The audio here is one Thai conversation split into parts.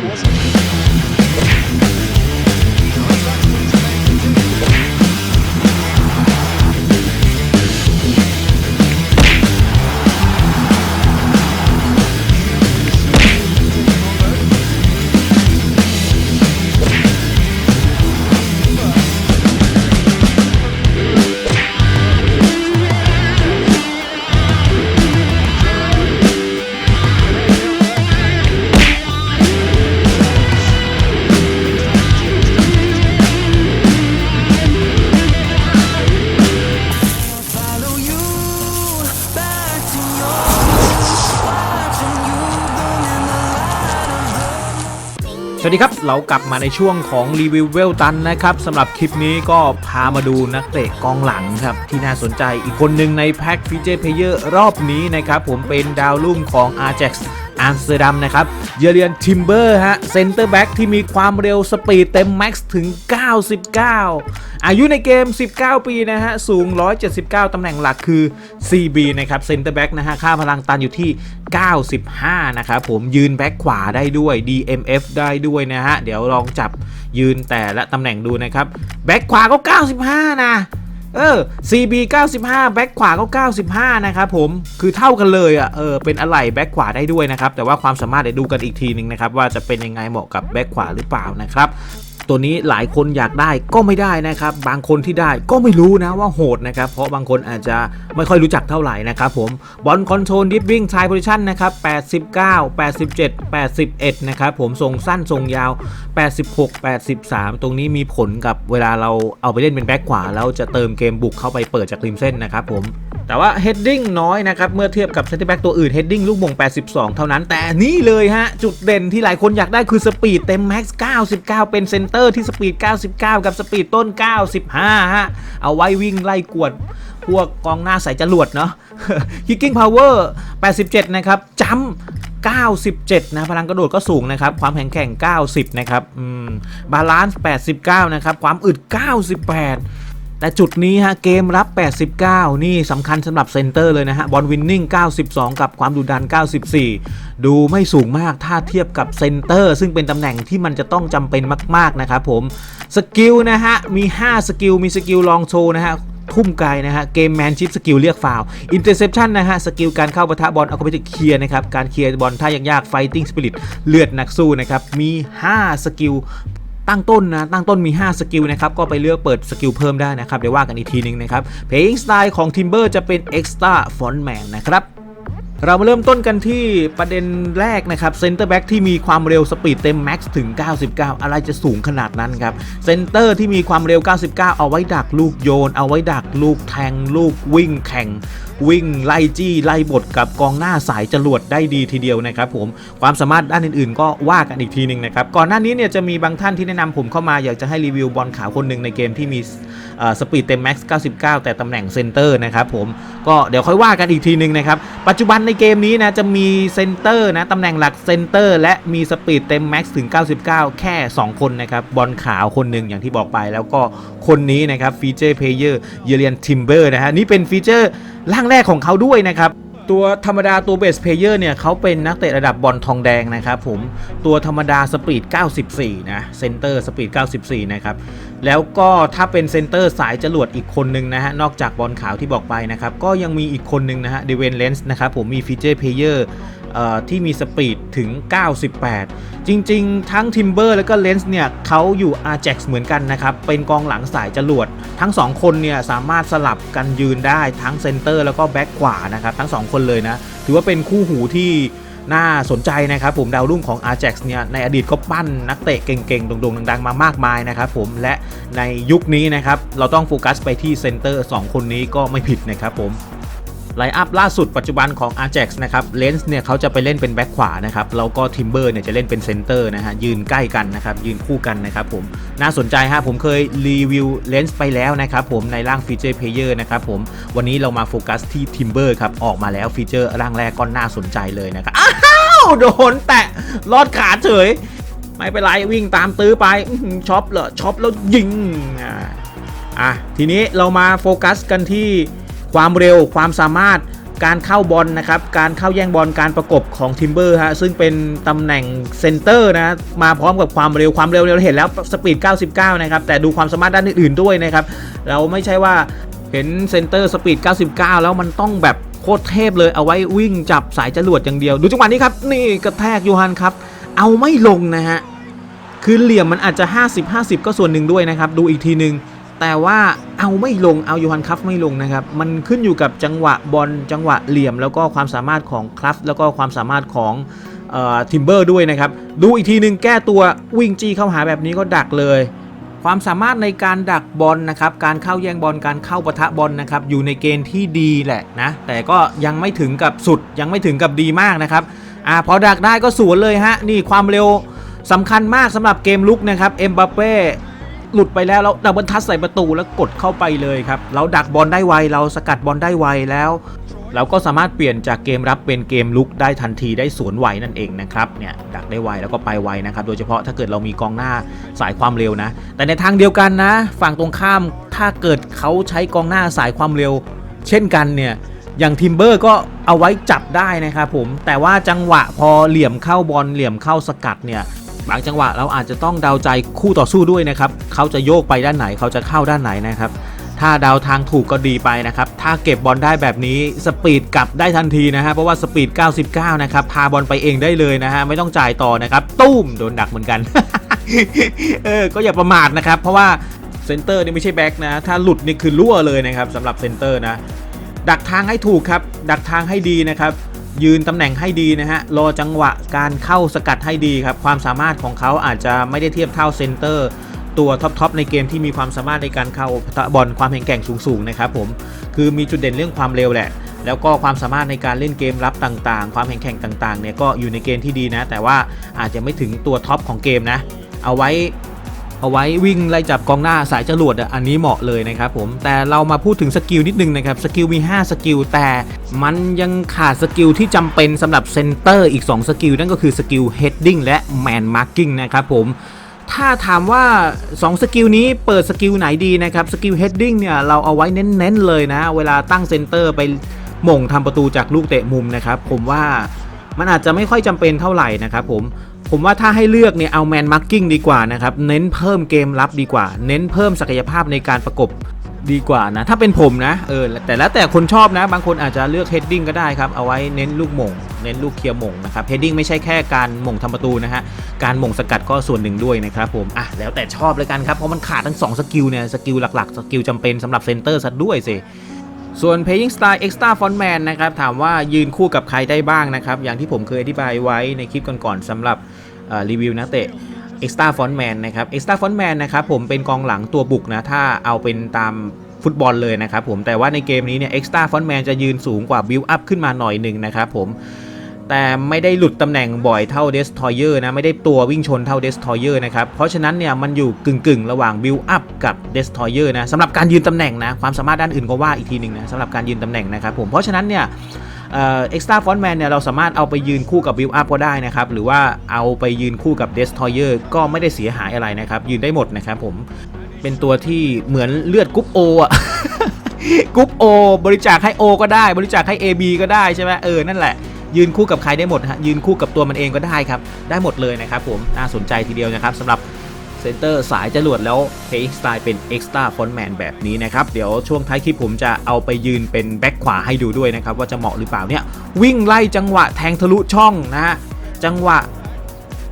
força. สวัสดีครับ เรากลับมาในช่วงของรีวิวเวลตันนะครับสำหรับคลิปนี้ก็พามาดูนักเตะกองหลังครับ ที่น่าสนใจอีกคนหนึ่งในแพ็กฟีเจอร์เพเยอร์รอบนี้นะครับ ผมเป็นดาวรุ่งของ a j a x อัมสเตอร์ดัมนะครับเยเรียนทิมเบอร์ฮะเซนเตอร์แบ็กที่มีความเร็วสปีดเต็มแม็กซ์ถึง 99 อายุในเกม 19 ปีนะฮะ สูง 179 ตำแหน่งหลักคือ CB นะครับเซนเตอร์แบ็กนะฮะ ค่าพลังตันอยู่ที่ 95 นะครับผมยืนแบ็กขวาได้ด้วย DMF ได้ด้วยนะฮะ เดี๋ยวลองจับยืนแต่ละตำแหน่งดูนะครับ แบ็กขวาก็ 95 นะ เออ CB 95 แบ็กขวาก็ 95 นะครับผม คือเท่ากันเลยอะ เออ เป็นอะไรแบ็กขวาได้ด้วยนะครับ แต่ว่าความสามารถเดี๋ยวดูกันอีกทีหนึ่งนะครับ ว่าจะเป็นยังไงเหมาะกับแบ็กขวาหรือเปล่านะครับ ตัวนี้หลายคนอยากได้ก็ไม่ได้นะครับ บางคนที่ได้ก็ไม่รู้นะว่าโหดนะครับ เพราะบางคนอาจจะไม่ค่อยรู้จักเท่าไหร่นะครับผมบอลคอนโทรลดิฟวิ่งไทโพซิชันนะครับ89 87 81 นะครับผมทรงสั้นทรงยาว 86 83 ตรงนี้มีผลกับเวลาเราเอาไปเล่นเป็นแบ็คขวาแล้วจะเติมเกมบุกเข้าไปเปิดจากริมเส้นนะครับผม แต่ว่า heading น้อยนะครับ เมื่อเทียบกับ center back ตัวอื่น heading ลูกบ่ง 82 เท่านั้น แต่นี่เลยฮะ จุดเด่นที่หลายคนอยากได้คือสปีดเต็ม max 99 เป็นเซนเตอร์ที่สปีด 99 กับสปีดต้น 95 ฮะ เอาไว้วิ่งไล่กวดพวกกองหน้าใส่จรวดเนาะ kicking power 87 นะครับจัม97 นะ พลังกระโดดก็สูงนะครับ ความแข็งแกร่ง 90 นะครับบาลานซ์ 89 นะครับ ความอึด 98 แต่จุดนี้ฮะเกมรับ 89 นี่สำคัญสำหรับเซนเตอร์เลยนะฮะบอลวินนิ่ง 92 กับความดุดัน 94 ดูไม่สูงมากถ้าเทียบกับเซนเตอร์ ซึ่งเป็นตำแหน่งที่มันจะต้องจำเป็นมากๆนะครับผมสกิลนะฮะมี 5 สกิล มีสกิลลองโชว์นะฮะทุ่มไกลนะฮะ เกมแมนชิพสกิลเรียกฟาวอินเตอร์เซปชันนะฮะ สกิลการเข้าปะทะบอลเอาไปเคลียร์นะครับ การเคลียร์บอลท่ายากๆไฟติ้งสปิริตเลือดนักสู้นะครับ มี 5 สกิล ตั้งต้นนะตั้งต้นมี 5 สกิลนะครับก็ไปเลือกเปิดสกิลเพิ่มได้นะครับเดี๋ยวว่ากันอีกทีนึงนะครับ Playing Style ของ Timber จะเป็น Extra Frontman นะครับเรามาเริ่มต้นกันที่ประเด็นแรกนะครับเซนเตอร์แบ็กที่มีความเร็วสปีดเต็มแม็กซ์ถึง 99 อะไรจะสูงขนาดนั้นครับเซนเตอร์ที่มีความเร็ว 99 เอาไว้ดักลูกโยน เอาไว้ดักลูกแทงลูกวิ่งแข่ง วิ่งไล่จี้ไล่บทกับกองหน้าสายจรวดได้ดีทีเดียวนะครับผมความสามารถด้านอื่นๆ ก็ว่ากันอีกทีหนึ่งนะครับก่อนหน้านี้เนี่ยจะมีบางท่านที่แนะนำผมเข้ามาอยากจะให้รีวิวบอลขาวคนหนึ่งในเกมที่มีสปีดเต็มแม็กซ์99 แต่ตำแหน่งเซนเตอร์นะครับผมก็เดี๋ยวค่อยว่ากันอีกทีหนึ่งนะครับปัจจุบันในเกมนี้นะจะมีเซนเตอร์นะตำแหน่งหลักเซนเตอร์และมีสปีดเต็มแม็กซ์ถึง 99 แค่ 2 คนนะครับบอลขาวคนหนึ่งอย่างที่บอกไปแล้วก็คนนี้นะครับฟีเจอร์เพลเยอร์เยเรียนทิมเบอร์นะฮะนี่เป็นฟีเจอร์ร่างแรกของเขาด้วยนะครับตัวธรรมดาตัวเบสเพเยอร์เนี่ยเขาเป็นนักเตะระดับบอลทองแดงนะครับผมตัวธรรมดาสปีด 94 นะเซนเตอร์สปีด 94 นะครับ แล้วก็ถ้าเป็นเซนเตอร์สายจรวดอีกคนนึงนะฮะ นอกจากบอลขาวที่บอกไปนะครับ ก็ยังมีอีกคนนึงนะฮะเดเวนเลนส์นะครับผมมีฟีเจอร์เพเยอร์ ที่มีสปีดถึง 98 จริงๆ ทั้ง Timber แล้วก็ Lens เนี่ยเขาอยู่ Ajax เหมือนกันนะครับ เป็นกองหลังสายจรวด ทั้ง 2 คนเนี่ยสามารถสลับกันยืนได้ทั้งเซนเตอร์แล้วก็แบ็กขวานะครับ ทั้ง 2 คนเลยนะ ถือว่าเป็นคู่หูที่น่าสนใจนะครับผมดาวรุ่งของ Ajax เนี่ยในอดีตก็ปั้นนักเตะเก่งๆโด่งๆดังๆ มามากมายนะครับผมและในยุคนี้นะครับเราต้องโฟกัสไปที่เซนเตอร์2คนนี้ก็ไม่ผิดนะครับผม ไลอัพล่าสุดปัจจุบันของ Ajax นะครับเลนส์เนี่ยเขาจะไปเล่นเป็นแบ็คขวานะครับแล้วก็ Timber เนี่ยจะเล่นเป็นเซนเตอร์นะฮะยืนใกล้กันนะครับยืนคู่กันนะครับผมน่าสนใจฮะผมเคยรีวิวเลนส์ไปแล้วนะครับผมในร่างฟีเจอร์เพลเยอร์นะครับผมวันนี้เรามาโฟกัสที่ Timber ครับออกมาแล้วฟีเจอร์ร่างแรกก็น่าสนใจเลยนะครับอ้าวโดนแตะลอดขาเฉย ไม่เป็นไรวิ่งตามตื้อไปช็อปเหรอช็อปแล้วยิงอ่าอะทีนี้เรามาโฟกัสกันที่ ความเร็วความสามารถการเข้าบอลนะครับการเข้าแย่งบอลการประกบของทิมเบอร์ฮะซึ่งเป็นตำแหน่งเซนเตอร์นะมาพร้อมกับความเร็วความเร็วเราเห็นแล้วสปีด 99 นะครับ แต่ดูความสามารถด้านอื่นๆด้วยนะครับ เราไม่ใช่ว่าเห็นเซนเตอร์สปีด 99 แล้วมันต้องแบบโคตรเทพเลยเอาไว้วิ่งจับสายจรวดอย่างเดียว ดูจังหวะนี้ครับ นี่กระแทกยูฮันครับ เอาไม่ลงนะฮะคือเหลี่ยมมันอาจจะ 50 50 ก็ส่วนหนึ่งด้วยนะครับดูอีกทีหนึ่งแต่ว่า เอาไม่ลงเอายูฮันคัฟไม่ลงนะครับ มันขึ้นอยู่กับจังหวะบอลจังหวะเหลี่ยม แล้วก็ความสามารถของคลัฟแล้วก็ความสามารถของทิมเบอร์ด้วยนะครับ ดูอีกทีหนึ่งแก้ตัววิ่งจี้เข้าหาแบบนี้ก็ดักเลย ความสามารถในการดักบอลนะครับ การเข้าแย่งบอลการเข้าปะทะบอลนะครับ อยู่ในเกณฑ์ที่ดีแหละนะ แต่ก็ยังไม่ถึงกับสุดยังไม่ถึงกับดีมากนะครับอ่าพอดักได้ก็สวนเลยฮะนี่ความเร็วสำคัญมากสำหรับเกมลุกนะครับเอ็มบัปเป้ หลุดไปแล้วแล้วดับเบิลทัชใส่ประตูแล้วกดเข้าไปเลยครับ เราดักบอลได้ไว เราสกัดบอลได้ไวแล้ว เราก็สามารถเปลี่ยนจากเกมรับเป็นเกมลุกได้ทันทีได้สวนไวนั่นเองนะครับเนี่ยดักได้ไวแล้วก็ไปไวนะครับโดยเฉพาะถ้าเกิดเรามีกองหน้าสายความเร็วนะ แต่ในทางเดียวกันนะ ฝั่งตรงข้ามถ้าเกิดเขาใช้กองหน้าสายความเร็ว เช่นกันเนี่ยอย่างทิมเบอร์ก็เอาไว้จับได้นะครับผมแต่ว่าจังหวะพอเหลี่ยมเข้าบอลเหลี่ยมเข้าสกัดเนี่ย บางจังหวะเราอาจจะต้องเดาใจคู่ต่อสู้ด้วยนะครับเขาจะโยกไปด้านไหนเขาจะเข้าด้านไหนนะครับ ถ้าเดาทางถูกก็ดีไปนะครับ ถ้าเก็บบอลได้แบบนี้สปีดกลับได้ทันทีนะฮะเพราะว่าสปีด 99 นะครับพาบอลไปเองได้เลยนะฮะไม่ต้องจ่ายต่อนะครับตุ้มโดนดักเหมือนกันเออก็อย่าประมาทนะครับเพราะว่าเซนเตอร์นี่ไม่ใช่แบ็กนะถ้าหลุดนี่คือรั่วเลยนะครับสำหรับเซนเตอร์นะดักทางให้ถูกครับ ดักทางให้ดีนะครับ ยืนตำแหน่งให้ดีนะฮะ รอจังหวะการเข้าสกัดให้ดีครับ ความสามารถของเขาอาจจะไม่ได้เทียบเท่าเซนเตอร์ ตัวท็อปๆในเกมที่มีความสามารถในการเข้าปะทบอลความแข็งแกร่งสูงๆนะครับผม คือมีจุดเด่นเรื่องความเร็วแหละ แล้วก็ความสามารถในการเล่นเกมรับต่างๆ ความแข็งแกร่งต่างๆเนี่ยก็อยู่ในเกณฑ์ที่ดีนะ แต่ว่าอาจจะไม่ถึงตัวท็อปของเกมนะ เอาไว้ เอาไว้วิ่งไล่จับกองหน้าสายจรวดอันนี้เหมาะเลยนะครับผมแต่เรามาพูดถึงสกิลนิดนึงนะครับสกิลมี 5 สกิลแต่มันยังขาดสกิลที่จำเป็นสำหรับเซนเตอร์อีก 2 สกิลนั่นก็คือสกิล heading และ man marking นะครับผมถ้าถามว่า 2 สกิลนี้เปิดสกิลไหนดีนะครับสกิล heading เนี่ยเราเอาไว้เน้นๆเลยนะ เวลาตั้งเซนเตอร์ไปหม่งทำประตูจากลูกเตะมุมนะครับผมว่ามันอาจจะไม่ค่อยจำเป็นเท่าไหร่นะครับผม ผมว่าถ้าให้เลือกเนี่ยเอาแมนมาร์กิ้งดีกว่านะครับ เน้นเพิ่มเกมรับดีกว่า เน้นเพิ่มศักยภาพในการประกบดีกว่านะ ถ้าเป็นผมนะเออแต่แล้วแต่คนชอบนะ บางคนอาจจะเลือกเฮดดิ้งก็ได้ครับ เอาไว้เน้นลูกหม่งเน้นลูกเคลียร์หม่งนะครับเฮดดิ้งไม่ใช่แค่การหม่งทำประตูนะฮะการหม่งสกัดก็ส่วนหนึ่งด้วยนะครับผมอะแล้วแต่ชอบเลยกันครับเพราะมันขาดทั้ง2สกิลเนี่ยสกิลหลักๆสกิลจำเป็นสำหรับเซนเตอร์ซะด้วยสิ ส่วน Playing Style Extra Frontman นะครับถามว่ายืนคู่กับใครได้บ้างนะครับ อย่างที่ผมเคยอธิบายไว้ในคลิปก่อนๆสำหรับรีวิวนักเตะ Extra Frontman นะครับ Extra Frontman นะครับผมเป็นกองหลังตัวบุกนะ ถ้าเอาเป็นตามฟุตบอลเลยนะครับผมแต่ว่าในเกมนี้เนี่ย Extra Frontman จะยืนสูงกว่า Build Up ขึ้นมาหน่อยหนึ่งนะครับผม แต่ไม่ได้หลุดตำแหน่งบ่อยเท่า Destroyer นะ ไม่ได้ตัววิ่งชนเท่า Destroyer นะครับ เพราะฉะนั้นเนี่ยมันอยู่กึ่งๆ ระหว่าง Build Up กับ Destroyer นะสำหรับการยืนตำแหน่งนะ ความสามารถด้านอื่นก็ว่าอีกทีหนึ่งนะสำหรับการยืนตำแหน่งนะครับผม เพราะฉะนั้นเนี่ยเอ็กซ์ตร้าฟอนแมนเนี่ยเราสามารถเอาไปยืนคู่กับ Build Up ก็ได้นะครับ หรือว่าเอาไปยืนคู่กับ Destroyer ก็ไม่ได้เสียหายอะไรนะครับ ยืนได้หมดนะครับผมเป็นตัวที่เหมือนเลือดกรุ๊ปโออะกรุ๊ปโอบริจาคให้ O ก็ได้ บริจาคให้ AB ก็ได้ใช่ไหมเออ นั่นแหละ ยืนคู่กับใครได้หมดฮะยืนคู่กับตัวมันเองก็ได้ครับ ได้หมดเลยนะครับผมน่าสนใจทีเดียวนะครับสำหรับเซนเตอร์สายจรวดแล้ว Playing Style เป็น Extra Frontman แบบนี้นะครับ เดี๋ยวช่วงท้ายคลิปผมจะเอาไปยืนเป็นแบ็คขวาให้ดูด้วยนะครับ ว่าจะเหมาะหรือเปล่าเนี่ย วิ่งไล่จังหวะแทงทะลุช่องนะฮะจังหวะ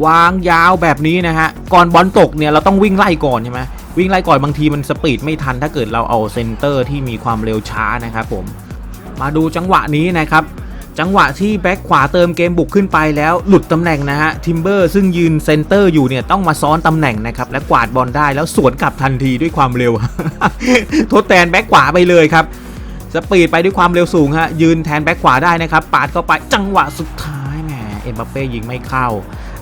วางยาวแบบนี้นะฮะ ก่อนบอลตกเนี่ยเราต้องวิ่งไล่ก่อนใช่ไหมวิ่งไล่ก่อนบางทีมันสปีดไม่ทันถ้าเกิดเราเอาเซนเตอร์ที่มีความเร็วช้านะครับผมมาดูจังหวะนี้นะครับ จังหวะที่แบ็คขวาเติมเกมบุกขึ้นไปแล้วหลุดตำแหน่งนะฮะทิมเบอร์ซึ่งยืนเซนเตอร์อยู่เนี่ยต้องมาซ้อนตำแหน่งนะครับและกวาดบอลได้แล้วสวนกลับทันทีด้วยความเร็ว ทดแทนแบ็คขวาไปเลยครับสปีดไปด้วยความเร็วสูงฮะยืนแทนแบ็คขวาได้นะครับปาดเข้าไปจังหวะสุดท้ายแหมเอ็มบัปเป้ยิงไม่เข้า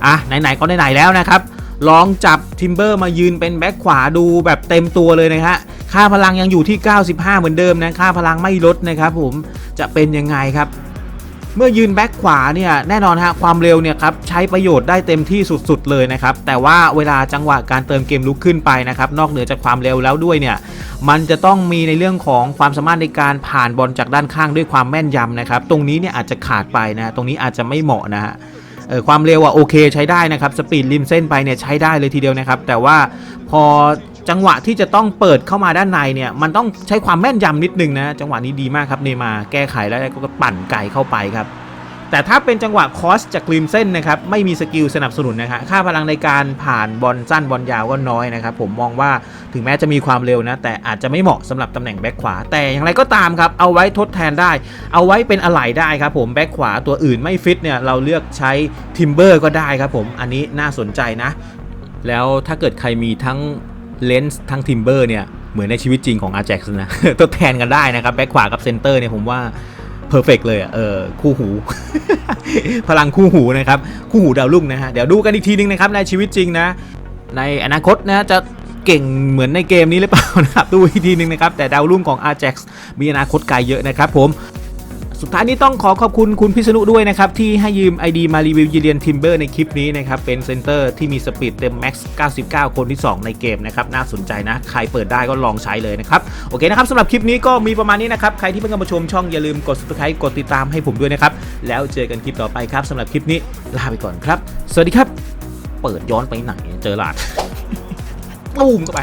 อะไหนๆก็ไหนๆแล้วนะครับลองจับทิมเบอร์มายืนเป็นแบ็คขวาดูแบบเต็มตัวเลยนะฮะค่าพลังยังอยู่ที่ 95 เหมือนเดิมนะค่าพลังไม่ลดนะครับผมจะเป็นยังไงครับ เมื่อยืนแบ็คขวาเนี่ยแน่นอนฮะความเร็วเนี่ยครับใช้ประโยชน์ได้เต็มที่สุดๆเลยนะครับแต่ว่าเวลาจังหวะการเติมเกมลุกขึ้นไปนะครับนอกเหนือจากความเร็วแล้วด้วยเนี่ยมันจะต้องมีในเรื่องของความสามารถในการผ่านบอลจากด้านข้างด้วยความแม่นยำนะครับตรงนี้เนี่ยอาจจะขาดไปนะตรงนี้อาจจะไม่เหมาะนะฮะเออความเร็วอะโอเคใช้ได้นะครับสปีดริมเส้นไปเนี่ยใช้ได้เลยทีเดียวนะครับแต่ว่าพอ จังหวะที่จะต้องเปิดเข้ามาด้านในเนี่ยมันต้องใช้ความแม่นยำนิดนึงนะ จังหวะนี้ดีมากครับเนยมาแก้ไขแล้วก็ปั่นไกลเข้าไปครับ แต่ถ้าเป็นจังหวะคอสจากริมเส้นนะครับไม่มีสกิลสนับสนุนนะครับค่าพลังในการผ่านบอลสั้นบอลยาวก็น้อยนะครับ ผมมองว่าถึงแม้จะมีความเร็วนะ แต่อาจจะไม่เหมาะสำหรับตำแหน่งแบ็คขวา แต่อย่างไรก็ตามครับเอาไว้ทดแทนได้ เอาไว้เป็นอะไหล่ได้ครับผมแบ็คขวาตัวอื่นไม่ฟิตเนี่ยเราเลือกใช้ทิมเบอร์ก็ได้ครับผมอันนี้น่าสนใจนะ แล้วถ้าเกิดใครมีทั้ง เลนส์ทั้งทิมเบอร์เนี่ย เหมือนในชีวิตจริงของ Ajax นะทดแทนกันได้นะครับ แบ็คขวากับเซนเตอร์เนี่ยผมว่าเพอร์เฟกเลยเออคู่หู พลังคู่หูนะครับ คู่หูดาวรุ่งนะฮะ เดี๋ยวดูกันอีกทีนึงนะครับในชีวิตจริงนะ ในอนาคตนะจะเก่งเหมือนในเกมนี้หรือเปล่านะครับ ดูอีกทีนึงนะครับ แต่ดาวรุ่งของ Ajax มีอนาคตไกลเยอะนะครับผม สุดท้ายนี้ต้องขอขอบคุณคุณพิษณุด้วยนะครับ ที่ให้ยืม ID มารีวิวยีเลียนทิมเบอร์ในคลิปนี้นะครับ เป็นเซนเตอร์ที่มีสปีดเต็มแม็กซ์99 คนที่ 2 ในเกมนะครับ น่าสนใจนะ ใครเปิดได้ก็ลองใช้เลยนะครับ โอเคนะครับสำหรับคลิปนี้ก็มีประมาณนี้นะครับ ใครที่เพิ่งเข้ามาชมช่องอย่าลืมกด subscribe กดติดตามให้ผมด้วยนะครับแล้วเจอกันคลิปต่อไปครับสำหรับคลิปนี้ลาไปก่อนครับ สวัสดีครับ เปิดย้อนไปไหนเจอหลาดตูมเข้าไป